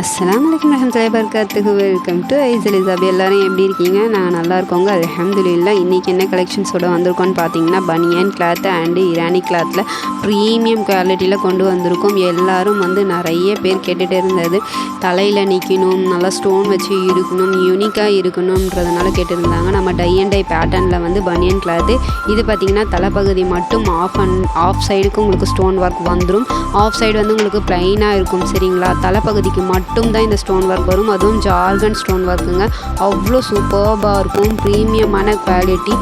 அஸ்லாம் வலைக்கம் ரஹமத்துலாய் பர்காத்துக்கு வெல்கம் டு ஐஸ் எலிசாபி எல்லோரும் எப்படி இருக்கீங்க? நான் நல்லா இருக்கோங்க. அலமதுல்லா இன்றைக்கி என்ன கலெக்ஷன்ஸோட வந்திருக்கோன்னு பார்த்தீங்கன்னா பனியன் கிளாத் அண்டு இரானி கிளாத்தில் ப்ரீமியம் குவாலிட்டியில் கொண்டு வந்திருக்கோம். எல்லோரும் வந்து நிறைய பேர் கேட்டுகிட்டே இருந்தது. தலையில் நிற்கணும் நல்லா ஸ்டோன் வச்சு இருக்கணும் யூனிக்காக இருக்கணுன்றதுனால கேட்டிருந்தாங்க. நம்ம டை அண்ட் டை பேட்டர்னில் வந்து பனியன் கிளாத்து இது பார்த்திங்கன்னா தலைப்பகுதி மட்டும் ஆஃப் அண்ட் ஆஃப் சைடுக்கு உங்களுக்கு ஸ்டோன் ஒர்க் வந்துடும் ஆஃப் சைடு வந்து உங்களுக்கு ப்ளைனாக இருக்கும் சரிங்களா? தலைப்பகுதிக்கு மட்டும் தான் இந்த ஸ்டோன் ஒர்க் வரும். அதுவும் ஜார்கன் ஸ்டோன் ஒர்க்குங்க அவ்வளோ சூப்பர்பாக இருக்கும். ப்ரீமியமான குவாலிட்டி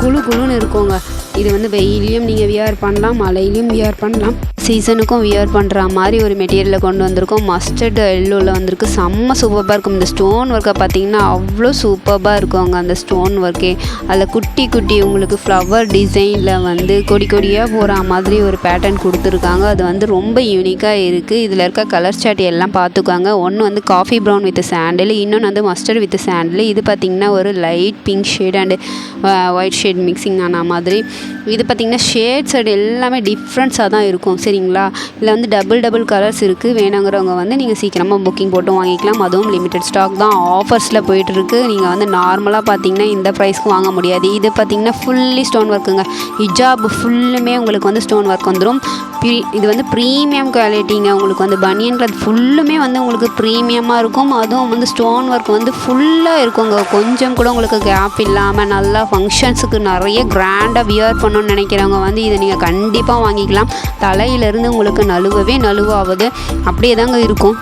குழு குழுன்னு இருக்குங்க. இது வந்து வெயிலையும் நீங்கள் வியர் பண்ணலாம் மழையிலையும் வியர் பண்ணலாம். சீசனுக்கும் வியர் பண்ணுற மாதிரி ஒரு மெட்டீரியலில் கொண்டு வந்திருக்கோம். மஸ்டர்ட் எல்லோவில் வந்திருக்கு. செம்ம சூப்பராக இருக்கும். இந்த ஸ்டோன் ஒர்க்கை பார்த்தீங்கன்னா அவ்வளோ சூப்பராக இருக்குங்க அந்த ஸ்டோன் ஒர்க்கே அதில் குட்டி குட்டி உங்களுக்கு ஃப்ளவர் டிசைனில் வந்து கொடி கொடியாக போகிற மாதிரி ஒரு பேட்டர்ன் கொடுத்துருக்காங்க. அது வந்து ரொம்ப யூனிக்காக இருக்குது இதில் இருக்க கலர் சாட் எல்லாம் பார்த்துக்காங்க ஒன்று வந்து காஃபி ப்ரௌன் வித் சாண்டில் இன்னொன்று வந்து மஸ்டர்ட் வித் சாண்டில் இது பார்த்திங்கன்னா ஒரு light pink shade and white shade mixing ஆன மாதிரி. இது பார்த்திங்கன்னா ஷேட் சைடு எல்லாமே டிஃப்ரெண்ட்ஸாக தான் இருக்கும். சரி சரிங்களா? இதில் வந்து டபுள் டபுள் கலர்ஸ் இருக்குது வேணுங்கிறவங்க வந்து நீங்கள் சீக்கிரமாக புக்கிங் போட்டு வாங்கிக்கலாம். அதுவும் லிமிட்டட் ஸ்டாக் தான். ஆஃபர்ஸில் போயிட்டுருக்கு. நீங்கள் வந்து நார்மலாக பார்த்தீங்கன்னா இந்த ப்ரைஸ்க்கு வாங்க முடியாது. இது பார்த்திங்கன்னா ஃபுல்லி ஸ்டோன் ஒர்க்குங்க ஹிஜாப் ஃபுல்லுமே உங்களுக்கு வந்து ஸ்டோன் ஒர்க் வந்துடும் ப்ரீ இது வந்து ப்ரீமியம் குவாலிட்டிங்க உங்களுக்கு வந்து பனியன் கிளாத் ஃபுல்லுமே வந்து உங்களுக்கு ப்ரீமியமாக இருக்கும். அதுவும் வந்து ஸ்டோன் ஒர்க் வந்து ஃபுல்லாக இருக்குங்க. கொஞ்சம் கூட உங்களுக்கு கேப் இல்லாமல் நல்லா ஃபங்க்ஷன்ஸுக்கு நிறைய கிராண்டாக வியர் பண்ணணும்னு நினைக்கிறவங்க வந்து இதை நீங்கள் கண்டிப்பாக வாங்கிக்கலாம். தலையில் இருந்து உங்களுக்கு நழுவவே நழுவாவது. அப்படியே தாங்க இருக்கும்.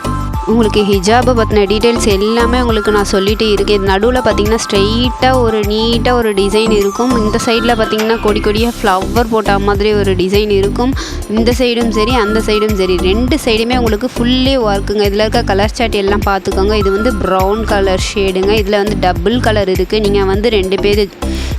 உங்களுக்கு ஹிஜாபை பற்றின டீட்டெயில்ஸ் எல்லாமே உங்களுக்கு நான் சொல்லிகிட்டே இருக்கேன். இது நடுவில் பார்த்தீங்கன்னா ஸ்ட்ரெயிட்டாக ஒரு நீட்டாக ஒரு டிசைன் இருக்கும். இந்த சைடில் பார்த்தீங்கன்னா கொடி கொடியாக ஃப்ளவர் போட்ட மாதிரி ஒரு டிசைன் இருக்கும். இந்த சைடும் சரி அந்த சைடும் சரி. ரெண்டு சைடுமே உங்களுக்கு ஃபுல்லே ஒர்க்குங்க இதில் இருக்க கலர் சாட் எல்லாம் பார்த்துக்கோங்க இது வந்து ப்ரௌன் கலர் ஷேடுங்க இதில் வந்து டபுள் கலர் இருக்குது நீங்கள் வந்து ரெண்டு பேர்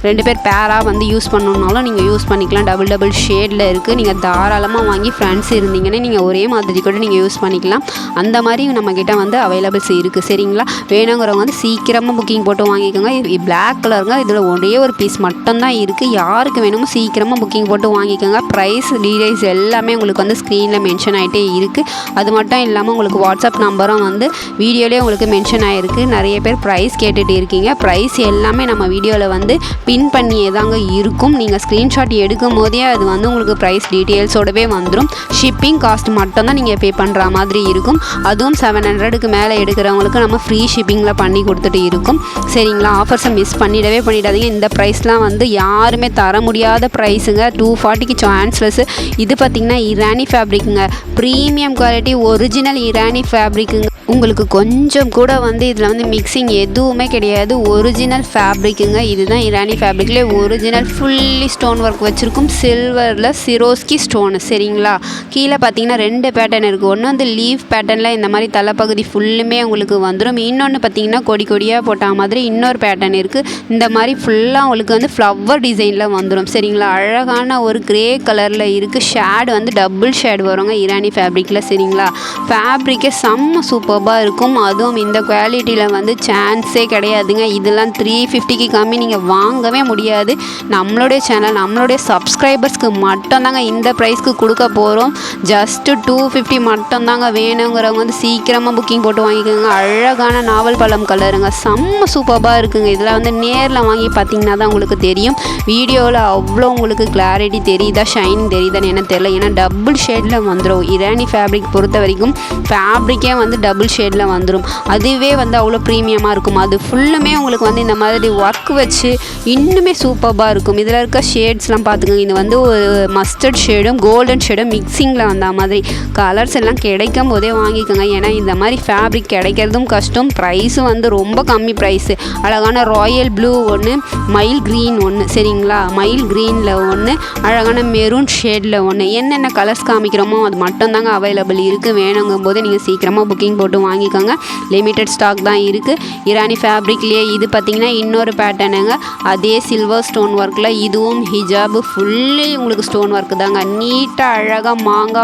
ரெண்டு பேர் பேராக வந்து யூஸ் பண்ணணுன்னாலும் நீங்கள் யூஸ் பண்ணிக்கலாம். டபுள் டபுள் ஷேடில் இருக்குது நீங்கள் தாராளமாக வாங்கி ஃப்ரெண்ட்ஸ் இருந்தீங்கன்னா நீங்கள் ஒரே மாதிரி கூட நீங்கள் யூஸ் பண்ணிக்கலாம். அந்த மாதிரி நம்மக்கிட்ட வந்து அவைலபிள்ஸ் இருக்குது சரிங்களா? வேணுங்கிறவங்க வந்து சீக்கிரமாக புக்கிங் போட்டு வாங்கிக்கோங்க. இது பிளாக் கலருங்க இதில் ஒரே ஒரு பீஸ் மட்டும்தான் இருக்குது யாருக்கு வேணுமோ சீக்கிரமாக புக்கிங் போட்டு வாங்கிக்கோங்க. ப்ரைஸ் டீடைல்ஸ் எல்லாமே உங்களுக்கு வந்து ஸ்க்ரீனில் மென்ஷன் ஆகிட்டே இருக்குது அது மட்டும் இல்லாமல் உங்களுக்கு வாட்ஸ்அப் நம்பரும் வந்து வீடியோலேயே உங்களுக்கு மென்ஷன் ஆகிருக்கு நிறைய பேர் ப்ரைஸ் கேட்டுகிட்டு இருக்கீங்க. ப்ரைஸ் எல்லாமே நம்ம வீடியோவில் வந்து பின் பண்ணியே தாங்க இருக்கும். நீங்கள் ஸ்க்ரீன்ஷாட் எடுக்கும் போதே அது வந்து உங்களுக்கு ப்ரைஸ் டீட்டெயில்ஸோடவே வந்துடும் ஷிப்பிங் காஸ்ட் மட்டும்தான் நீங்கள் பே பண்ணுற மாதிரி இருக்கும். அதுவும் செவன் செவன் ஹண்ட்ரடுக்கு மேலே எடுக்கிறவங்களுக்கு நம்ம ஃப்ரீ ஷிப்பிங்கில் பண்ணி கொடுத்துட்டு இருக்கும். சரிங்களா? ஆஃபர்ஸை மிஸ் பண்ணிடவே பண்ணிடாதீங்க. இந்த ப்ரைஸ்லாம் வந்து யாருமே தர முடியாத ப்ரைஸுங்க டூ ஃபார்ட்டிக்கு சான்ஸ்லெஸ் இது பார்த்திங்கன்னா இரானி ஃபேப்ரிக்குங்க ப்ரீமியம் குவாலிட்டி ஒரிஜினல் இரானி ஃபேப்ரிக்குங்க உங்களுக்கு கொஞ்சம் கூட வந்து இதில் வந்து மிக்சிங் எதுவுமே கிடையாது. ஒரிஜினல் ஃபேப்ரிக்குங்க இதுதான் இரானி ஃபேப்ரிக்லேயே ஒரிஜினல் ஃபுல்லி ஸ்டோன் ஒர்க் வச்சுருக்கும். சில்வரில் சிரோஸ்கி ஸ்டோனு சரிங்களா? கீழே பார்த்தீங்கன்னா ரெண்டு பேட்டர்ன் இருக்குது ஒன்று வந்து லீஃப் பேட்டர்னில் இந்த மாதிரி தலைப்பகுதி ஃபுல்லுமே உங்களுக்கு வந்துடும் இன்னொன்று பார்த்தீங்கன்னா கொடி கொடியாக போட்டால் மாதிரி இன்னொரு பேட்டர்ன் இருக்குது இந்த மாதிரி ஃபுல்லாக உங்களுக்கு வந்து ஃப்ளவர் டிசைனில் வந்துடும் சரிங்களா? அழகான ஒரு க்ரே கலரில் இருக்குது ஷேடு வந்து டபுள் ஷேடு வருங்க இரானி ஃபேப்ரிக்கில் சரிங்களா? ஃபேப்ரிக்கே செம்ம ரூபாய் இருக்கும். அதுவும் இந்த குவாலிட்டியில் வந்து சான்ஸே கிடையாதுங்க. இதெல்லாம் த்ரீ ஃபிஃப்டிக்கு கம்மி. நீங்கள் வாங்கவே முடியாது. நம்மளுடைய சேனல் நம்மளுடைய சப்ஸ்கிரைபர்ஸ்க்கு மட்டும்தாங்க இந்த ப்ரைஸ்க்கு கொடுக்க போகிறோம் ஜஸ்ட்டு டூ ஃபிஃப்டி மட்டும்தாங்க வேணுங்கிறவங்க வந்து சீக்கிரமாக புக்கிங் போட்டு வாங்கிக்கோங்க. அழகான நாவல் பழம் கலருங்க செம்ம சூப்பராக இருக்குங்க. இதில் வந்து நேரில் வாங்கி பார்த்தீங்கன்னா தான் உங்களுக்கு தெரியும். வீடியோவில் அவ்வளோ உங்களுக்கு கிளாரிட்டி தெரியுதா ஷைனிங் தெரியுதான்னு என்ன தெரியல. ஏன்னா டபுள் ஷேடில் வந்துடும் இரானி ஃபேப்ரிக் பொறுத்த வரைக்கும் ஃபேப்ரிக்கே வந்து டபுள் ஷேடில் வந்துடும் அதுவே வந்து அவ்வளோ ப்ரீமியமாக இருக்கும். அது ஃபுல்லுமே உங்களுக்கு வந்து இந்த மாதிரி ஒர்க் வச்சு இன்னுமே சூப்பராக இருக்கும். இதில் இருக்க ஷேட்ஸ்லாம் பார்த்துக்கோங்க. இது வந்து ஒரு மஸ்டர்ட் ஷேடும் கோல்டன் ஷேடும் மிக்சிங்கில் வந்த மாதிரி. கலர்ஸ் எல்லாம் கிடைக்கும் போதே வாங்கிக்கோங்க. ஏன்னா இந்த மாதிரி ஃபேப்ரிக் கிடைக்கிறதும் கஷ்டம். ப்ரைஸும் வந்து ரொம்ப கம்மி ப்ரைஸு அழகான ராயல் ப்ளூ ஒன்று மயில் க்ரீன் ஒன்று சரிங்களா? மயில் க்ரீனில் ஒன்று அழகான மெரூன் ஷேடில் ஒன்று என்னென்ன கலர்ஸ் காமிக்கிறோமோ அது மட்டும்தாங்க அவைலபிள் இருக்குது வேணுங்கும் போது நீங்கள் சீக்கிரமாக புக்கிங் போட்டு வாங்கிக்கோங்க. லிமிட்டட் ஸ்டாக் தான் இருக்குது இரானி ஃபேப்ரிக்லேயே இது பார்த்திங்கன்னா இன்னொரு பேட்டர்னுங்க அதே சில்வர் ஸ்டோன் ஒர்க்கில் இதுவும் ஹிஜாபு ஃபுல்லி உங்களுக்கு ஸ்டோன் ஒர்க்கு தாங்க. நீட்டாக அழகாக மாங்காய்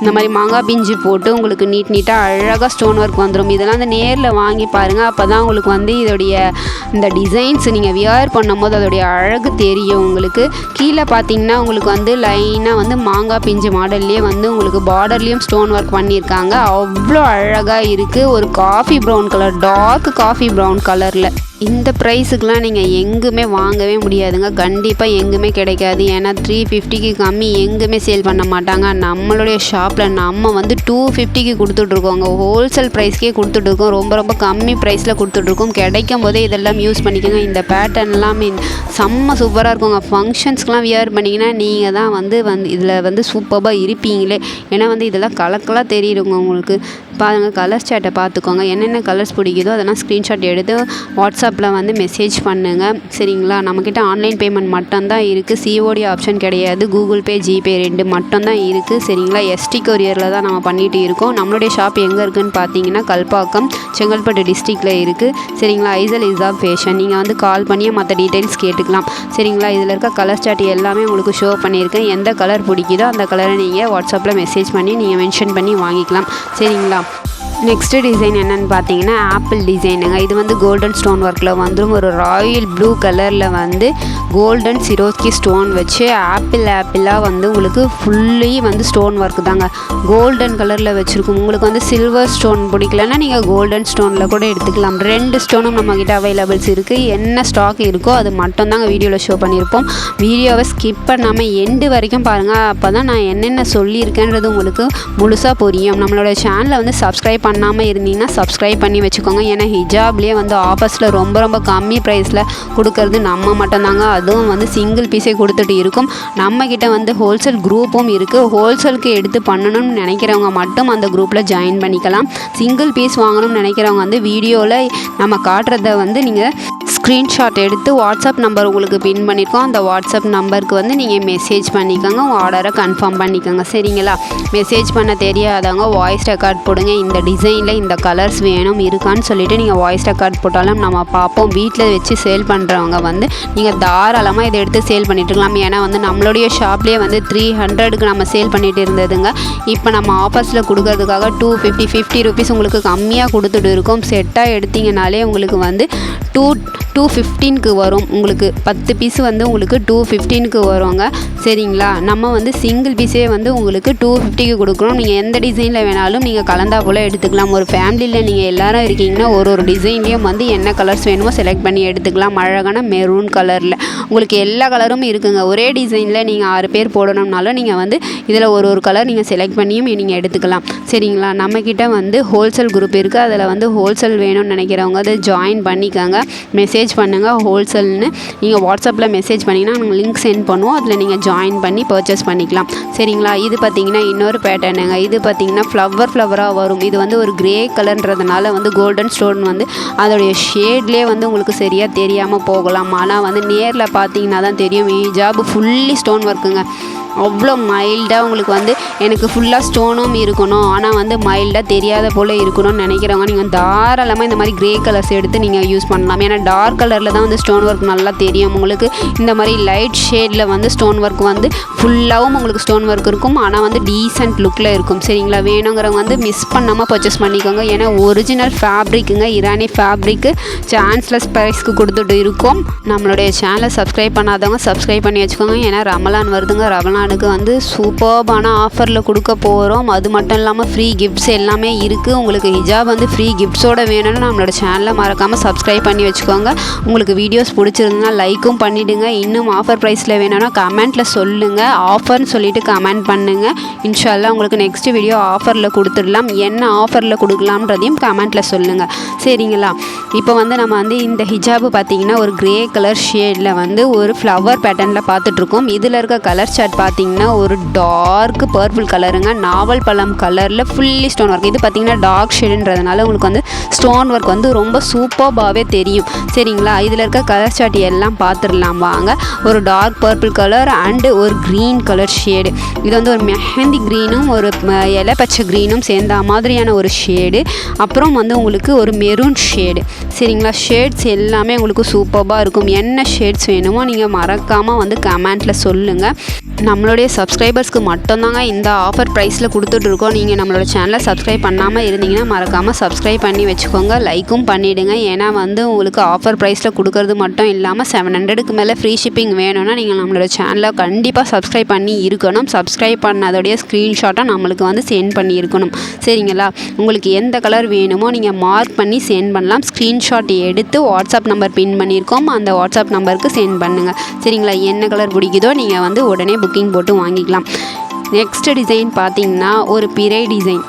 இந்த மாதிரி மாங்காய் பிஞ்சு போட்டு உங்களுக்கு நீட் நீட்டாக அழகாக ஸ்டோன் ஒர்க் வந்துடும் இதெல்லாம் வந்து நேரில் வாங்கி பாருங்கள் அப்போ தான் உங்களுக்கு வந்து இதோடைய இந்த டிசைன்ஸ் நீங்கள் வியர் பண்ணும்போது அதோடைய அழகு தெரியும் உங்களுக்கு. கீழே பார்த்தீங்கன்னா உங்களுக்கு வந்து லைனாக வந்து மாங்காய் பிஞ்சு மாடல்லே வந்து உங்களுக்கு பார்டர்லேயும் ஸ்டோன் ஒர்க் பண்ணியிருக்காங்க அவ்வளோ அழகாக இருக்குது ஒரு coffee brown colour dark coffee brown கலரில் இந்த ப்ரைஸுக்கெலாம் நீங்கள் எங்குமே வாங்கவே முடியாதுங்க. கண்டிப்பாக எங்குமே கிடைக்காது. ஏன்னா த்ரீ ஃபிஃப்டிக்கு கம்மி எங்குமே சேல் பண்ண மாட்டாங்க. நம்மளுடைய ஷாப்பில் நம்ம வந்து டூ ஃபிஃப்டிக்கு கொடுத்துட்ருக்கோங்க. ஹோல்சேல் ப்ரைஸ்க்கே கொடுத்துட்ருக்கோம். ரொம்ப ரொம்ப கம்மி ப்ரைஸில் கொடுத்துட்ருக்கோம். கிடைக்கும் போதே இதெல்லாம் யூஸ் பண்ணிக்கோங்க. இந்த பேட்டர்ன்லாம் மீன் செம்ம சூப்பராக இருக்குங்க. ஃபங்க்ஷன்ஸ்க்கெலாம் வியர் பண்ணிங்கன்னா நீங்கள் தான் வந்து வந்து இதில் வந்து சூப்பராக இருப்பீங்களே. ஏன்னா வந்து இதெல்லாம் கலக்கலாக தெரியுங்க உங்களுக்கு. பாருங்கள் கலர்ஸ் சேட்டை பார்த்துக்கோங்க. என்னென்ன கலர்ஸ் பிடிக்குதோ அதெல்லாம் ஸ்க்ரீன்ஷாட் எடுத்து வாட்ஸ்அப் வாட்ஸ்அப்பில் வந்து மெசேஜ் பண்ணுங்கள் சரிங்களா? நம்மக்கிட்ட ஆன்லைன் பேமெண்ட் மட்டும்தான் இருக்குது சிஓடி ஆப்ஷன் கிடையாது. கூகுள் பே ஜிபே ரெண்டு மட்டும்தான் இருக்குது சரிங்களா? எஸ்டி கொரியரில் தான் நம்ம பண்ணிகிட்டு இருக்கோம். நம்மளுடைய ஷாப் எங்கே இருக்குதுன்னு பார்த்தீங்கன்னா கல்பாக்கம் செங்கல்பட்டு டிஸ்ட்ரிக்டில் இருக்குது சரிங்களா? ஐசல் இஸ் ஆஃப் ஃபேஷன் நீங்கள் வந்து கால் பண்ணியே மற்ற டீட்டெயில்ஸ் கேட்டுக்கலாம். சரிங்களா? இதில் இருக்க கலர் ஸ்டார்ட் எல்லாமே உங்களுக்கு ஷோ பண்ணியிருக்கேன். எந்த கலர் பிடிக்குதோ அந்த கலரை நீங்கள் வாட்ஸ்அப்பில் மெசேஜ் பண்ணி நீங்கள் மென்ஷன் பண்ணி வாங்கிக்கலாம். சரிங்களா? நெக்ஸ்ட்டு டிசைன் என்னென்னு பார்த்தீங்கன்னா ஆப்பிள் டிசைனுங்க இது வந்து கோல்டன் ஸ்டோன் ஒர்க்கில் வந்துடும் ஒரு ராயல் ப்ளூ கலரில் வந்து கோல்டன் சிரோஸ்கி ஸ்டோன் வச்சு ஆப்பிள் ஆப்பிளாக வந்து உங்களுக்கு ஃபுல்லி வந்து ஸ்டோன் ஒர்க் தாங்க. கோல்டன் கலரில் வச்சுருக்கோம். உங்களுக்கு வந்து சில்வர் ஸ்டோன் பிடிக்கலன்னா நீங்கள் கோல்டன் ஸ்டோனில் கூட எடுத்துக்கலாம். ரெண்டு ஸ்டோனும் நம்மக்கிட்ட அவைலபிள்ஸ் இருக்குது என்ன ஸ்டாக் இருக்கோ அது மட்டும்தாங்க வீடியோவில் ஷோ பண்ணியிருப்போம். வீடியோவை ஸ்கிப் பண்ணாமல் எண்டு வரைக்கும் பாருங்கள் அப்போ தான் நான் என்னென்ன சொல்லியிருக்கேன்றது உங்களுக்கு முழுசாக புரியும். நம்மளோட சேனலை வந்து சப்ஸ்கிரைப் பண்ணாமல் இருந்தீங்கன்னா சப்ஸ்கிரைப் பண்ணி வச்சுக்கோங்க. ஏன்னா ஹிஜாப்லேயே வந்து ஆஃபர்ஸில் ரொம்ப ரொம்ப கம்மி ப்ரைஸில் கொடுக்கறது நம்ம மட்டும்தாங்க. அதுவும் வந்து சிங்கிள் பீஸே கொடுத்துட்டு இருக்கும். நம்மக்கிட்ட வந்து ஹோல்சேல் குரூப்பும் இருக்குது ஹோல்சேலுக்கு எடுத்து பண்ணணும்னு நினைக்கிறவங்க மட்டும் அந்த குரூப்பில் ஜாயின் பண்ணிக்கலாம். சிங்கிள் பீஸ் வாங்கணும்னு நினைக்கிறவங்க வந்து வீடியோவில் நம்ம காட்டுறத வந்து நீங்கள் ஸ்க்ரீன்ஷாட் எடுத்து வாட்ஸ்அப் நம்பர் உங்களுக்கு பின் பண்ணியிருக்கோம். அந்த வாட்ஸ்அப் நம்பருக்கு வந்து நீங்கள் மெசேஜ் பண்ணிக்கோங்க. உங்கள் ஆர்டரை கன்ஃபார்ம் பண்ணிக்கோங்க. சரிங்களா? மெசேஜ் பண்ண தெரியாதவங்க வாய்ஸ் ரெக்கார்ட் போடுங்க. இந்த டிசைனில் இந்த கலர்ஸ் வேணும் இருக்கான்னு சொல்லிவிட்டு நீங்கள் வாய்ஸ் ரெக்கார்ட் போட்டாலும் நம்ம பார்ப்போம். வீட்டில் வச்சு சேல் பண்ணுறவங்க வந்து நீங்கள் தாராளமாக இதை எடுத்து சேல் பண்ணிட்டுருக்கலாம் ஏன்னா வந்து நம்மளுடைய ஷாப்லேயே வந்து த்ரீ ஹண்ட்ரடுக்கு நம்ம சேல் பண்ணிட்டு இருந்ததுங்க. இப்போ நம்ம ஆஃபர்ஸில் கொடுக்கறதுக்காக டூ ஃபிஃப்டி ஃபிஃப்டி ருபீஸ் உங்களுக்கு கம்மியாக கொடுத்துட்டு இருக்கோம். செட்டாக எடுத்தீங்கனாலே உங்களுக்கு வந்து டூ டூ ஃபிஃப்டீனுக்கு வரும். உங்களுக்கு பத்து பீஸ் வந்து உங்களுக்கு டூ ஃபிஃப்டீனுக்கு வருவாங்க சரிங்களா? நம்ம வந்து சிங்கிள் பீஸே வந்து உங்களுக்கு டூ ஃபிஃப்டிக்கு கொடுக்குறோம். நீங்கள் எந்த டிசைனில் வேணாலும் நீங்கள் கலந்தா போல் எடுத்துக்கலாம். ஒரு ஃபேமிலியில் நீங்கள் எல்லாரும் இருக்கீங்கன்னா ஒரு ஒரு டிசைன்லேயும் வந்து என்ன கலர்ஸ் வேணுமோ செலக்ட் பண்ணி எடுத்துக்கலாம். அழகான மெரூன் கலரில் உங்களுக்கு எல்லா கலரும் இருக்குங்க. ஒரே டிசைனில் நீங்கள் ஆறு பேர் போடணும்னாலும் நீங்கள் வந்து இதில் ஒரு ஒரு கலர் நீங்கள் செலக்ட் பண்ணியும் நீங்கள் எடுத்துக்கலாம். சரிங்களா? நம்மக்கிட்ட வந்து ஹோல்சேல் குரூப் இருக்குது அதில் வந்து ஹோல்சேல் வேணும்னு நினைக்கிறவங்க அதை ஜாயின் பண்ணிக்கோங்க. மெசேஜ் பண்ணுங்கள் ஹோல்சேல்னு நீங்கள் வாட்ஸ்அப்பில் மெசேஜ் பண்ணிங்கன்னா நாங்கள் லிங்க் சென்ட் பண்ணுவோம். அதில் நீங்கள் ஜாயின் பண்ணி பர்ச்சேஸ் பண்ணிக்கலாம். சரிங்களா? இது பார்த்தீங்கன்னா இன்னொரு பேட்டர்னுங்க இது பார்த்தீங்கன்னா ஃப்ளவர் ஃப்ளவராக வரும். இது வந்து ஒரு கிரே கலர்ன்றதுனால வந்து கோல்டன் ஸ்டோன் வந்து அதோடைய ஷேட்லேயே வந்து உங்களுக்கு சரியாக தெரியாமல் போகலாம். ஆனால் வந்து நேரில் பார்த்தீங்கன்னா தான் தெரியும். ஜாப் ஃபுல்லி ஸ்டோன் ஒர்க்குங்க அவ்வளோ மைல்டாக உங்களுக்கு வந்து எனக்கு ஃபுல்லாக ஸ்டோனும் இருக்கணும். ஆனால் வந்து மைல்டாக தெரியாத போல் இருக்கணும்னு நினைக்கிறவங்க நீங்கள் தாராளமாக இந்த மாதிரி க்ரே கலர்ஸ் எடுத்து நீங்கள் யூஸ் பண்ணலாம். ஏன்னா டார்க் கலரில் தான் வந்து ஸ்டோன் ஒர்க் நல்லா தெரியும் உங்களுக்கு. இந்த மாதிரி லைட் ஷேடில் வந்து ஸ்டோன் ஒர்க் வந்து ஃபுல்லாகவும் உங்களுக்கு ஸ்டோன் ஒர்க் இருக்கும். ஆனால் வந்து டீசென்ட் லுக்கில் இருக்கும். சரிங்களா? வேணுங்கிறவங்க வந்து மிஸ் பண்ணாமல் பர்ச்சேஸ் பண்ணிக்கோங்க. ஏன்னா ஒரிஜினல் ஃபேப்ரிக்குங்க இரானி ஃபேப்ரிக்கு சான்ஸ்லெஸ் ப்ரைஸ்க்கு கொடுத்துட்டு இருக்கோம். நம்மளுடைய சேனலை சப்ஸ்கிரைப் பண்ணாதவங்க சப்ஸ்கிரைப் பண்ணி வச்சுக்கோங்க. ஏன்னா ரமலான் வருதுங்க. ரமலான் ரமலானுக்கு வந்து சூப்பர்பான ஆஃபரில் கொடுக்க போகிறோம் அது மட்டும் இல்லாமல் ஃப்ரீ கிஃப்ட்ஸ் எல்லாமே இருக்குது உங்களுக்கு ஹிஜாப் வந்து ஃப்ரீ கிஃப்ட்ஸோட வேணும்னு நம்மளோட சேனலை மறக்காமல் சப்ஸ்கிரைப் பண்ணி வச்சுக்கோங்க. உங்களுக்கு வீடியோஸ் பிடிச்சிருந்தா லைக்கும் பண்ணிவிடுங்க இன்னும் ஆஃபர் ப்ரைஸில் வேணும்னா கமெண்ட்டில் சொல்லுங்கள் ஆஃபர்னு சொல்லிவிட்டு கமெண்ட் பண்ணுங்கள் இன்ஷால்லா உங்களுக்கு நெக்ஸ்ட் வீடியோ ஆஃபரில் கொடுத்துடலாம். என்ன ஆஃபரில் கொடுக்கலாம்ன்றதையும் கமெண்ட்டில் சொல்லுங்கள் சரிங்களா? இப்போ வந்து நம்ம வந்து இந்த ஹிஜாபு பார்த்தீங்கன்னா ஒரு கிரே கலர் ஷேடில் வந்து ஒரு ஃப்ளவர் பேட்டர்னில் பார்த்துட்ருக்கோம் இதில் இருக்க கலர் சார்ட் பார்த்து பார்த்தீங்கன்னா ஒரு டார்க் பர்பிள் கலருங்க நாவல் பழம் கலரில் ஃபுல்லி ஸ்டோன் ஒர்க் இது பார்த்தீங்கன்னா டார்க் ஷேடுன்றதுனால உங்களுக்கு வந்து ஸ்டோன் ஒர்க் வந்து ரொம்ப சூப்பர்பாகவே தெரியும். சரிங்களா? இதில் இருக்க கலர் சாட்டி எல்லாம் பார்த்துடலாம் வாங்க. ஒரு டார்க் பர்பிள் கலர் அண்டு ஒரு க்ரீன் கலர் ஷேடு இது வந்து ஒரு மெஹந்தி க்ரீனும் ஒரு இலை பச்சை க்ரீனும் சேர்ந்த மாதிரியான ஒரு ஷேடு அப்புறம் வந்து உங்களுக்கு ஒரு மெரூன் ஷேடு சரிங்களா? ஷேட்ஸ் எல்லாமே உங்களுக்கு சூப்பராக இருக்கும். என்ன ஷேட்ஸ் வேணுமோ நீங்கள் மறக்காமல் வந்து கமெண்ட்டில் சொல்லுங்கள் நம்ம நம்மளுடைய சப்ஸ்கிரைபர்ஸ்க்கு மட்டும்தாங்க இந்த ஆஃபர் ப்ரைஸில் கொடுத்துட்ருக்கோம் நீங்கள் நம்மளோட சேனலை சப்ஸ்கிரைப் பண்ணாமல் இருந்தீங்கன்னா மறக்காமல் சப்ஸ்கிரைப் பண்ணி வச்சுக்கோங்க. லைக்கும் பண்ணிவிடுங்க ஏன்னா வந்து உங்களுக்கு ஆஃபர் ப்ரைஸில் கொடுக்கறது மட்டும் இல்லாமல் செவன் ஹண்ட்ரடுக்கு மேலே ஃப்ரீ ஷிப்பிங் வேணும்னா நீங்கள் நம்மளோட சேனலை கண்டிப்பாக சப்ஸ்கிரைப் பண்ணி இருக்கணும். சப்ஸ்கிரைப் பண்ணதோடைய ஸ்க்ரீன்ஷாட்டை நம்மளுக்கு வந்து சென்ட் பண்ணியிருக்கணும். சரிங்களா? உங்களுக்கு எந்த கலர் வேணுமோ நீங்கள் மார்க் பண்ணி சென்ட் பண்ணலாம். ஸ்க்ரீன்ஷாட் எடுத்து வாட்ஸ்அப் நம்பர் பின் பண்ணியிருக்கோம். அந்த வாட்ஸ்அப் நம்பருக்கு சென்ட் பண்ணுங்கள் சரிங்களா? என்ன கலர் பிடிக்குதோ நீங்கள் வந்து உடனே புக்கிங் போட்டு வாங்கிக்கலாம். நெக்ஸ்ட் டிசைன் பார்த்தீங்கன்னா ஒரு பிறை டிசைன்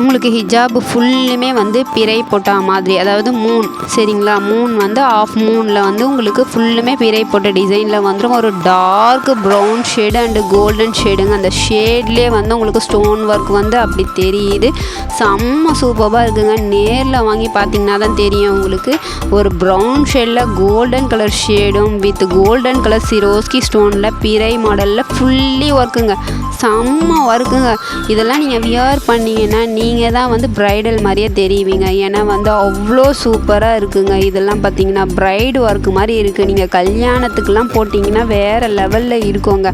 உங்களுக்கு ஹிஜாப் ஃபுல்லுமே வந்து பிறை போட்ட மாதிரி. அதாவது மூன் சரிங்களா? மூன் வந்து ஆஃப் மூனில் வந்து உங்களுக்கு ஃபுல்லுமே பிறை போட்ட டிசைனில் வந்துடும் ஒரு dark brown shade and golden ஷேடுங்க அந்த ஷேட்லேயே வந்து உங்களுக்கு ஸ்டோன் ஒர்க் வந்து அப்படி தெரியுது. செம்ம சூப்பராக இருக்குங்க. நேரில் வாங்கி பார்த்தீங்கன்னா தான் தெரியும் உங்களுக்கு. ஒரு ப்ரௌன் ஷேடில் கோல்டன் கலர் ஷேடும் வித் கோல்டன் கலர் சிரோஸ்கி ஸ்டோனில் பிறை மாடலில் ஃபுல்லி ஒர்க்குங்க செம்ம ஒர்க்குங்க இதெல்லாம் நீங்கள் வியர் பண்ணீங்கன்னா நீங்கள் தான் வந்து ப்ரைடல் மாதிரியே தெரியுவீங்க ஏன்னா வந்து அவ்வளோ சூப்பராக இருக்குங்க. இதெல்லாம் பார்த்தீங்கன்னா ப்ரைடு ஒர்க் மாதிரி இருக்குது நீங்கள் கல்யாணத்துக்கெலாம் போட்டிங்கன்னா வேறு லெவலில் இருக்கோங்க.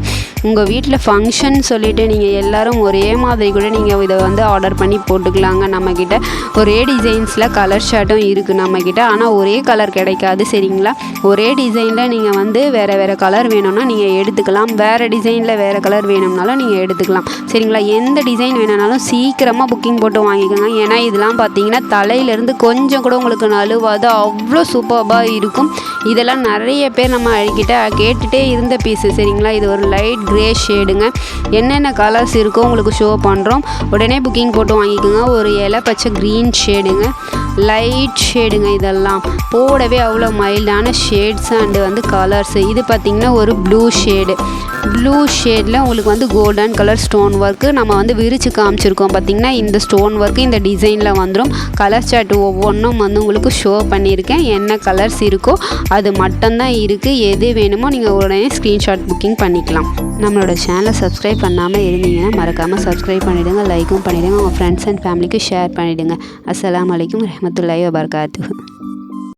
உங்கள் வீட்டில் ஃபங்க்ஷன் சொல்லிவிட்டு நீங்கள் எல்லோரும் ஒரே மாதிரி கூட நீங்கள் இதை வந்து ஆர்டர் பண்ணி போட்டுக்கலாங்க. நம்மக்கிட்ட ஒரே டிசைன்ஸில் கலர் ஷர்ட்டும் இருக்குது நம்மக்கிட்ட ஆனால் ஒரே கலர் கிடைக்காது சரிங்களா? ஒரே டிசைனில் நீங்கள் வந்து வேறு வேறு கலர் வேணும்னா நீங்கள் எடுத்துக்கலாம். வேறு டிசைனில் வேறு கலர் வேணும்னாலும் நீங்கள் எடுத்துக்கலாம். சரிங்களா? எந்த டிசைன் வேணும்னாலும் சீக்கிரமாக புக்கிங் போட்டு வாங்கிக்கோங்க. ஏன்னா இதெல்லாம் பார்த்தீங்கன்னா தலையிலேருந்து கொஞ்சம் கூட உங்களுக்கு நழுவாது. அவ்வளோ சூப்பராக இருக்கும். இதெல்லாம் நிறைய பேர் நம்ம கிட்ட கேட்டுகிட்டே இருந்த பீஸு சரிங்களா? இது ஒரு லைட் க்ரே ஷேடுங்க என்னென்ன கலர்ஸ் இருக்கோ உங்களுக்கு ஷோ பண்ணுறோம் உடனே புக்கிங் போட்டு வாங்கிக்கோங்க. ஒரு இலை பச்சை க்ரீன் ஷேடுங்க லைட் ஷேடுங்க இதெல்லாம். போடவே அவ்வளோ மைல்டான ஷேட்ஸ் அண்டு வந்து கலர்ஸு இது பார்த்திங்கன்னா ஒரு ப்ளூ ஷேடு ப்ளூ ஷேடில் உங்களுக்கு வந்து கோல்டன் கலர் ஸ்டோன் ஒர்க்கு நம்ம வந்து விரித்து காமிச்சிருக்கோம். பார்த்திங்கன்னா இந்த ஸ்டோன் ஒர்க்கு இந்த டிசைனில் வந்துடும் கலர் சார்ட் ஒவ்வொன்றும் வந்து உங்களுக்கு ஷோ பண்ணியிருக்கேன். என்ன கலர்ஸ் இருக்கோ அது மட்டும்தான் இருக்குது எது வேணுமோ நீங்கள் உடனே ஸ்க்ரீன்ஷாட் புக்கிங் பண்ணிக்கலாம். நம்மளோட சேனலை சப்ஸ்கிரைப் பண்ணாமல் இருந்தீங்கன்னா மறக்காமல் சப்ஸ்கிரைப் பண்ணிவிடுங்க லைக்கும் பண்ணிவிடுங்க உங்கள் ஃப்ரெண்ட்ஸ் அண்ட் ஃபேமிலிக்கு ஷேர் பண்ணிவிடுங்க அஸ்லாம் வலைக்கம் ரஹமத்துல்லாய் வபர்காத்து